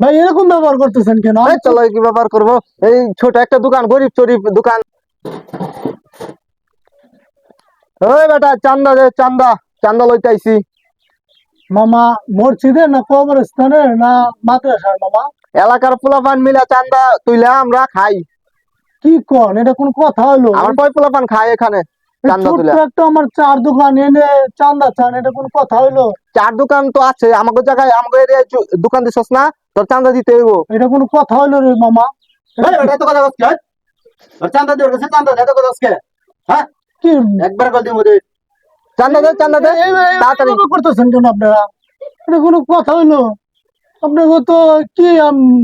ভাই এরকম ব্যবহার করতেছেন কেন? চলো কি ব্যাপার করব? এই ছোট একটা দোকান গরিব চরিব দোকান। ওই বেটা চান্দা দে চান্দা চান্দা লইতে আইছি। মামা মসজিদে না কবরস্থানে না মাদ্রাসার মামা? এলাকার পোলাপান মিলা চান্দা তুইলে আমরা খাই। কি কন? এটা কোন কথা হলো? আমার কয় পোলাপান খাই এখানে? একটা আমার চার দোকান এনে চান্দা চান এটা কোন কথা হইল? চার দোকান তো আছে আমাকে জায়গায় আমাকে এরিয়ায় দোকান দিছস না তোর চান্দা দিতে হইব। এটা কোন কথা হইল রে মামা? কথা বলছিস চান্দা দিয়ে গেছে চান্দা দে কথা বলছিস হ্যাঁ? কি? একবার করে দিমু দে। চান্দা দে চান্দা দে তাড়াতাড়ি। করতেছেন কেন আপনারা? এটা কোন কথা হইল? আপনাকে তো কি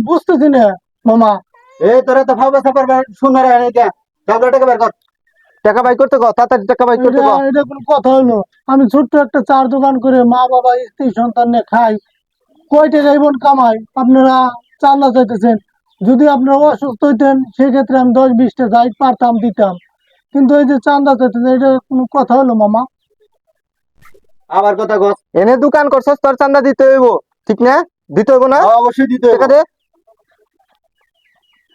বুঝতেছি না মামা। এই তোরা তো ফাও বসা পারবে শুনে রে এই দে। চান্দা টাকা বের কর। টাকা বাই করতে কো তাড়াতাড়ি টাকা বাই করতে এটা এটা কোন কথা হইল। আমি ছোট্ট একটা চার দোকান করে মা বাবা স্ত্রী সন্তান নিয়ে খাই। কয় টাকা ইবন কামাই? আপনারা চান্দা চাইতেছেন। যদি আপনারা অসুস্থ হইতেন সেক্ষেত্রে আমি দশ বিশটা যাই পারতাম দিতাম। কিন্তু এই যে চান্দা চাইতেছেন এটা কোনো কথা হলো মামা? আবার কথা কস এনে দোকান করছস তোর চান্দা দিতে হইব। ঠিক না? দিতে হইব না? অবশ্যই দিতে দে।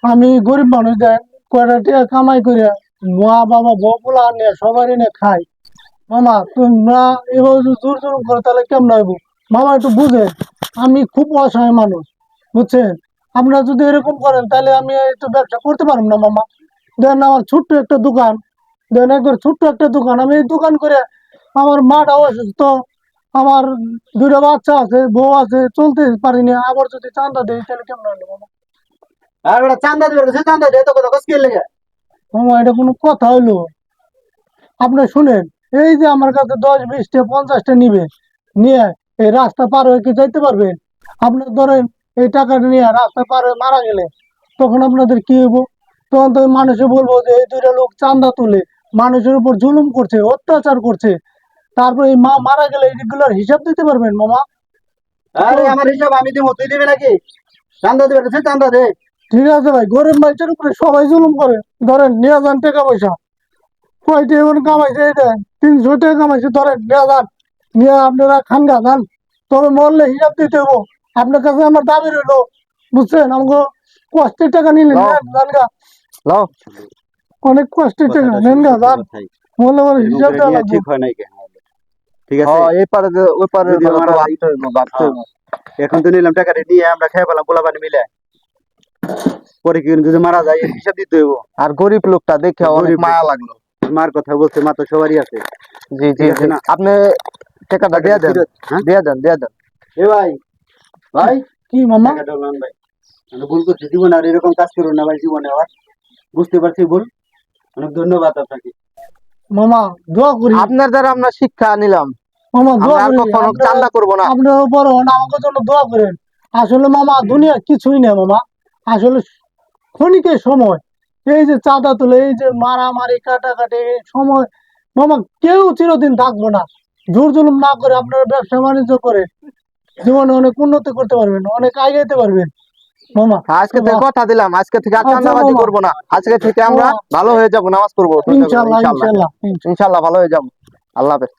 আমি গরিব মানুষ দেন কয়টা টাকা কামাই করে মা বাবা বউ পোলা নিয়ে সবাই নিয়ে খাই মামা, তোমরা এভাবে যদি জোর জোর করে, তাহলে কেমন হইব? মামা একটু বুঝেন আমি খুব অসহায় মানুষ, বুঝছেন? আপনারা যদি এরকম করেন, তাহলে আমি একটু ব্যবসা করতে পারব না, মামা। দেন আমার ছোট্ট একটা দোকান, দেন একবার ছোট্ট একটা দোকান। আমি এই দোকান করে আমার মাটা অসুস্থ, আমার দুইটা বাচ্চা আছে, বউ আছে, চলতে পারিনি আবার যদি চান্দা দেয় তাহলে কেমন হলো মামা? আর চান্দা গেছে চান্দা দেয় তো কথা কস কি লাগে? মামা এটা কোনো কথা হইল আপনি শুনেন, এই যে আমার কাছে দশ বিশটা পঞ্চাশটা নিবে, নিয়ে এই রাস্তা পার হয়ে কি যাইতে পারবেন আপনার ধরেন এই টাকাটা নিয়ে রাস্তা পার হয়ে মারা গেলে, তখন আপনাদের কি হইব? তখন তো মানুষে বলব যে এই দুইটা লোক চান্দা তুলে মানুষের উপর জুলুম করছে, অত্যাচার করছে। তারপর এই মা মারা গেলে এগুলোর হিসাব দিতে পারবেন, মামা? আরে আমার হিসাব আমি দিমু তুই দিবি নাকি? চান্দা গেছে চান্দা দে। ঠিক আছে ভাই গরিব মানুষের উপরে সবাই জুলুম করে। ধরেন নিয়ে যান টাকা পয়সা। কয়টা এমন কামাইছে এটা তিনশো টাকা কামাইছে ধরেন নিয়ে যান। নিয়ে আপনারা খান গা যান। তবে মরলে হিসাব দিতে হব আপনার কাছে আমার দাবি রইল বুঝছেন? আমাকে কষ্টের টাকা নিলেন নাও। নেন, গা। অনেক কষ্টের টাকা নেন গা যান। মরলে আমার হিসাব দেওয়া লাগবে। ঠিক হয় নাই ঠিক আছে? হ্যাঁ এই পারে ওই পারে এখন তো নিলাম টাকাটা নিয়ে আমরা খেয়ে পেলাম পোলা পানি মিলে। পরে কি যদি মারা যায় এর হিসাব দিতে হইব। আর গরিব লোকটা দেখে অনেক মায়া লাগল। মার কথা বলছে মা তো সবারই আছে। জি জি? আপনি টাকাটা দিয়ে দেন। হ্যাঁ? দিয়ে দেন দিয়ে দেন। এ ভাই ভাই কি মামা? ভাই আমি ভুল করছি জীবনে আর এরকম কাজ করুন না ভাই জীবনে আবার বুঝতে পারছি ভুল। অনেক ধন্যবাদ আপনাকে। মামা দোয়া করি। আপনার দ্বারা আমরা শিক্ষা নিলাম। মামা দোয়া আমরা করি। কখনো আপনারা- চান্দা করব না। আপনার উপর আমাকে জন্য দোয়া করেন। আসলে মামা দুনিয়া কিছুই না মামা। আসলে ক্ষণিকের সময় এই যে চাঁদা তুলে এই যে মারামারি কাটাকাটি এই সময় মামা কেউ চিরদিন থাকব না। জোর জুলুম না করে আপনারা ব্যবসা বাণিজ্য করে জীবনে অনেক উন্নতি করতে পারবেন অনেক আগাইতে পারবেন। মামা আজকে থেকে কথা দিলাম আজকে থেকে আর আচ্ছা, চান্দাবাজি করব না। আজকে থেকে আমরা ভালো হয়ে যাব নামাজ পড়ব। ইনশাল্লাহ ইনশাল্লাহ ইনশাল্লাহ। ইনশাল্লাহ ভালো হয়ে যাব। আল্লাহ হাফেজ।